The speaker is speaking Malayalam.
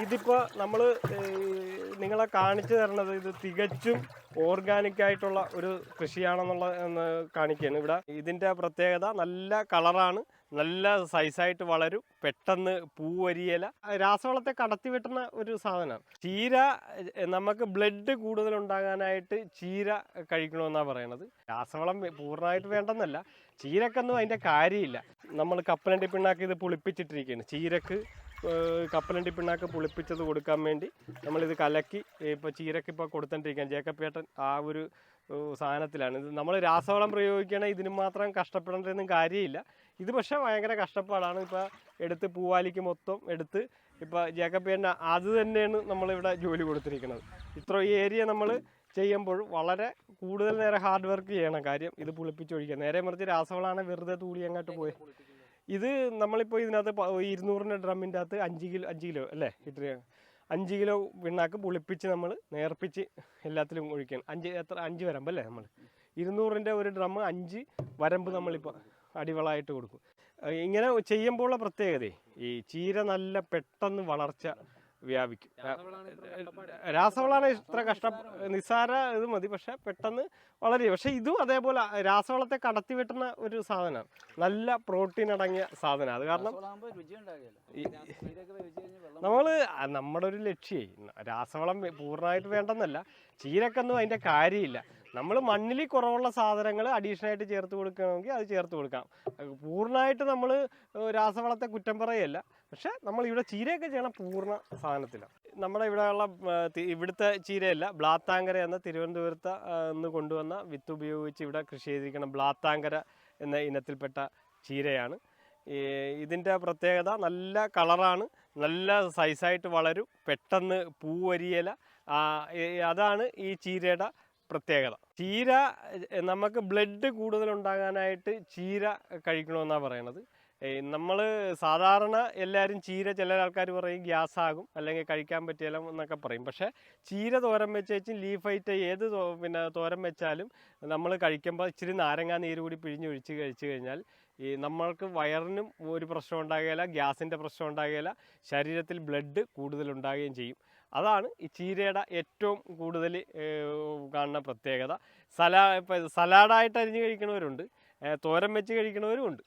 ഇതിപ്പോൾ നമ്മൾ നിങ്ങളെ കാണിച്ചു തരണത് ഇത് തികച്ചും ഓർഗാനിക് ആയിട്ടുള്ള ഒരു കൃഷിയാണെന്നുള്ള കാണിക്കുകയാണ്. ഇവിടെ ഇതിന്റെ പ്രത്യേകത നല്ല കളറാണ്. നല്ല സൈസായിട്ട് വളരും. പെട്ടെന്ന് പൂവരിയല രാസവളത്തെ കടത്തി വെട്ടുന്ന ഒരു സാധനമാണ്. ചീര നമുക്ക് ബ്ലഡ് കൂടുതൽ ഉണ്ടാകാനായിട്ട് ചീര കഴിക്കണമെന്നാണ് പറയണത്. രാസവളം പൂർണമായിട്ട് വേണ്ടെന്നല്ല. ചീരക്കൊന്നും അതിന്റെ കാര്യമില്ല. നമ്മൾ കപ്പലണ്ടി പിണ്ണാക്ക് ഇത് പുളിപ്പിച്ചിട്ടിരിക്കുകയാണ്. ചീരക്ക് കപ്പലണ്ടി പിണ്ണാക്ക് പുളിപ്പിച്ചത് കൊടുക്കാൻ വേണ്ടി നമ്മളിത് കലക്കി ഇപ്പോൾ ചീരക്ക് ഇപ്പോൾ ജേക്കബ് ജേക്കപ്പേട്ടൻ ആ ഒരു സാധനത്തിലാണ്. ഇത് നമ്മൾ രാസവളം പ്രയോഗിക്കണ ഇതിന് മാത്രം കഷ്ടപ്പെടേണ്ടതൊന്നും കാര്യമില്ല. ഇത് പക്ഷേ ഭയങ്കര കഷ്ടപ്പാടാണ്. ഇപ്പോൾ എടുത്ത് പൂവാലിക്ക് മൊത്തം എടുത്ത് ഇപ്പോൾ ജേക്കപ്പേട്ടൻ അത് തന്നെയാണ് നമ്മളിവിടെ ജോലി കൊടുത്തിരിക്കുന്നത്. ഇത്ര ഈ ഏരിയ നമ്മൾ ചെയ്യുമ്പോൾ വളരെ കൂടുതൽ നേരം ഹാർഡ് വർക്ക് ചെയ്യണം കാര്യം ഇത് പുളിപ്പിച്ചൊഴിക്കുക നേരെ മറിച്ച് രാസവളമാണ് വെറുതെ തൂളി അങ്ങോട്ട് പോയി. ഇത് നമ്മളിപ്പോൾ ഇതിനകത്ത് ഇരുന്നൂറിന്റെ ഡ്രമ്മിന്റെ അകത്ത് അഞ്ച് കിലോ അഞ്ച് കിലോ അല്ലേ? ഇത്ര അഞ്ച് കിലോ വിണ്ണാക്ക് പുളിപ്പിച്ച് നമ്മൾ നേർപ്പിച്ച് എല്ലാത്തിലും ഒഴിക്കണം. അഞ്ച് എത്ര അഞ്ച് വരമ്പ് അല്ലേ നമ്മൾ ഇരുന്നൂറിന്റെ ഒരു ഡ്രം അഞ്ച് വരമ്പ് നമ്മളിപ്പോൾ അടിവളമായിട്ട് കൊടുക്കും. ഇങ്ങനെ ഇങ്ങനെ ചെയ്യുമ്പോഴുള്ള പ്രത്യേകതയെ ഈ ചീര നല്ല പെട്ടെന്ന് വളർച്ച വ്യാപിക്കും. രാസവളമാണ് ഇത്ര കഷ്ട നിസ്സാര ഇത് മതി. പക്ഷെ പെട്ടെന്ന് വളരെ. പക്ഷെ ഇതും അതേപോലെ രാസവളത്തെ കടത്തി വെട്ടുന്ന ഒരു സാധനമാണ്. നല്ല പ്രോട്ടീൻ അടങ്ങിയ സാധനം അത് കാരണം നമ്മൾ നമ്മുടെ ഒരു ലക്ഷ്യേ രാസവളം പൂർണമായിട്ട് വേണ്ടെന്നല്ല. ചീരക്കൊന്നും അതിന്റെ കാര്യമില്ല. നമ്മൾ മണ്ണിൽ കുറവുള്ള സാധനങ്ങൾ അഡീഷണൽ ആയിട്ട് ചേർത്ത് കൊടുക്കണമെങ്കിൽ അത് ചേർത്ത് കൊടുക്കാം പൂർണമായിട്ട് നമ്മൾ രാസവളത്തെ കുറ്റം പറയല്ല പക്ഷെ നമ്മൾ ഇവിടെ ചീരയൊക്കെ ചെയ്യണം പൂർണ സാധനത്തിലാണ് നമ്മുടെ ഇവിടെയുള്ള ഇവിടുത്തെ ചീരയല്ല ബ്ലാത്താങ്കര എന്ന തിരുവനന്തപുരത്ത് നിന്ന് കൊണ്ടുവന്ന വിത്ത് ഉപയോഗിച്ച് ഇവിടെ കൃഷി ചെയ്തിരിക്കുന്ന ബ്ലാത്താങ്കര എന്ന ഇനത്തിൽപ്പെട്ട ചീരയാണ്. ഇതിന്റെ പ്രത്യേകത നല്ല കളറാണ് നല്ല സൈസായിട്ട് വളരും പെട്ടെന്ന് പൂവരിയല അതാണ് ഈ ചീരയുടെ പ്രത്യേകത. ചീര നമുക്ക് ബ്ലഡ് കൂടുതൽ ഉണ്ടാകാനായിട്ട് ചീര കഴിക്കണമെന്നാണ് പറയണത്. നമ്മൾ സാധാരണ എല്ലാവരും ചീര ചില ആൾക്കാർ പറയും ഗ്യാസ് ആകും അല്ലെങ്കിൽ കഴിക്കാൻ പറ്റില്ല എന്നൊക്കെ പറയും. പക്ഷേ ചീര തോരൻ വെച്ച് വെച്ചും ലീഫ് ഐറ്റം ഏത് പിന്നെ തോരൻ വെച്ചാലും നമ്മൾ കഴിക്കുമ്പോൾ ഇച്ചിരി നാരങ്ങാ നീര് കൂടി പിഴിഞ്ഞ് ഒഴിച്ച് കഴിച്ചു കഴിഞ്ഞാൽ ഈ നമ്മൾക്ക് വയറിനും ഒരു പ്രശ്നം ഉണ്ടാകുകയില്ല ഗ്യാസിന്റെ പ്രശ്നം ഉണ്ടാകുകയില്ല ശരീരത്തിൽ ബ്ലഡ് കൂടുതൽ ഉണ്ടാകുകയും ചെയ്യും. അതാണ് ഈ ചീരയുടെ ഏറ്റവും കൂടുതൽ കാണുന്ന പ്രത്യേകത. സലാ ഇപ്പം സലാഡായിട്ട് അരിഞ്ഞ് കഴിക്കണവരുണ്ട്. തോരം തോരൻ വെച്ച് കഴിക്കണവരും ഉണ്ട്